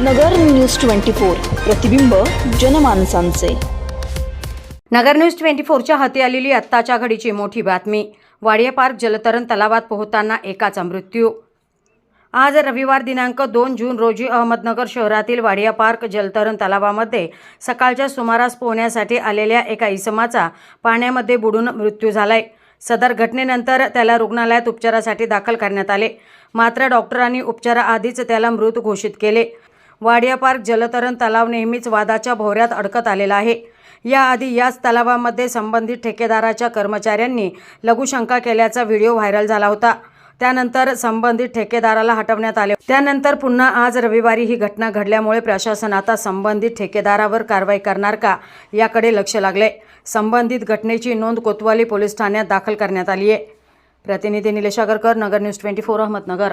नगर news twenty four प्रतिबिंब जनमानसांचे. नगर news twenty फोरच्या हाती आलेली आत्ताच्या घडीची मोठी बातमी. वाडिया पार्क जलतरण तलावात पोहताना एकाचा मृत्यू. आज रविवार दिनांक दोन जून रोजी अहमदनगर शहरातील वाडिया पार्क जलतरण तलावामध्ये सकाळच्या सुमारास पोहण्यासाठी आलेल्या एका इसमाचा पाण्यामध्ये बुडून मृत्यू झालाय. सदर घटनेनंतर त्याला रुग्णालयात उपचारासाठी दाखल करण्यात आले. मात्र डॉक्टरांनी उपचाराआधीच त्याला मृत घोषित केले. वाडिया पार्क जलतरण तलाव नेहमीच वादाच्या भोवऱ्यात अडकत आलेला आहे. याआधी याच तलावामध्ये संबंधित ठेकेदाराच्या कर्मचाऱ्यांनी लघुशंका केल्याचा व्हिडिओ व्हायरल झाला होता. त्यानंतर संबंधित ठेकेदाराला हटवण्यात आले. त्यानंतर पुन्हा आज रविवारी ही घटना घडल्यामुळे प्रशासन आता संबंधित ठेकेदारावर कारवाई करणार का याकडे लक्ष लागले. संबंधित घटनेची नोंद कोतवाली पोलीस ठाण्यात दाखल करण्यात आली आहे प्रतिनिधी Nilesh Agarkar Nagar news twenty four Ahmednagar.